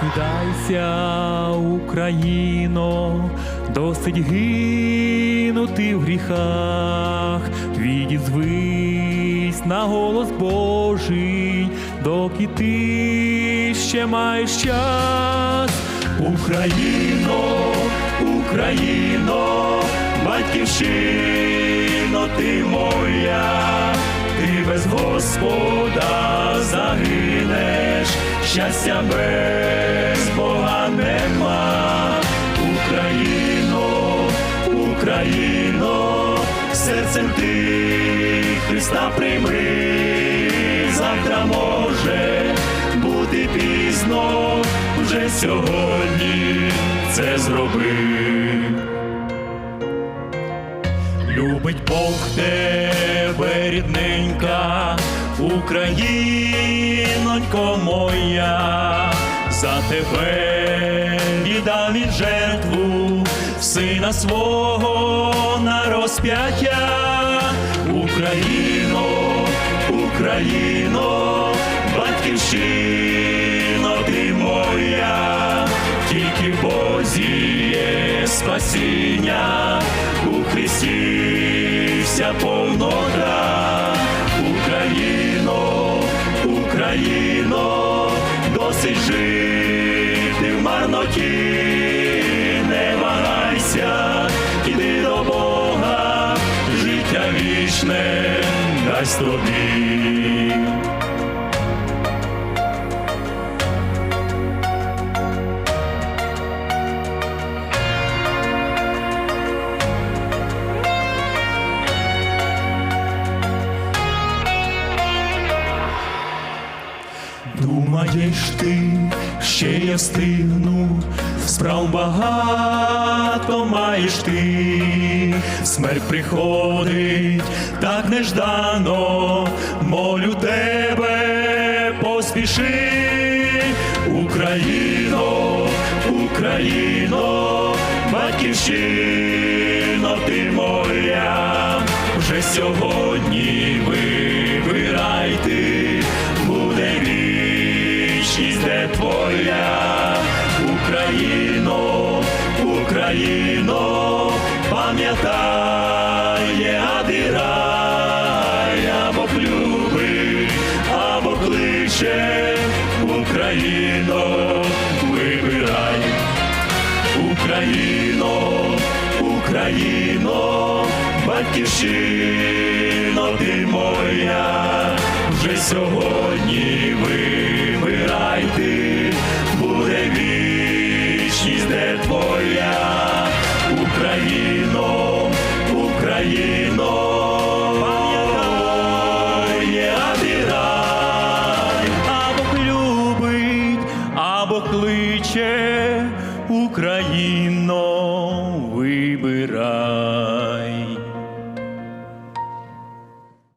Прокидайся, Україно, досить гинути в гріхах, відізвись на голос Божий, доки ти ще маєш час. Україно, Україно, батьківщино ти моя, ти без Господа загинеш, щастя без Україно, серцем ти Христа прийми, завтра може бути пізно, вже сьогодні це зроби. Любить Бог тебе, рідненька, Українонько моя, за тебе віддав він жертву сина свого на розп'яття. Україно, Україно, батьківщино ти моя, тільки в Бозі є спасіння, у Христі вся повнота. Україно, Україно, досить жити в марноті, дасть тобі. Думаєш ти, ще я встигну, справ багато маєш ти, смерть приходить. Так неждано, молю тебе, поспіши, Україно, Україно, батьківщино ти моя, вже сьогодні вибирай ти, буде вічність, де твоя, Україно, Україно, пам'ятай, адирай, або любить, або кличе, Україно, вибирай. Україно, Україно, батьківщино ти моя, вже сьогодні вибирай Україно, Україно, кличе, Україно, вибирай.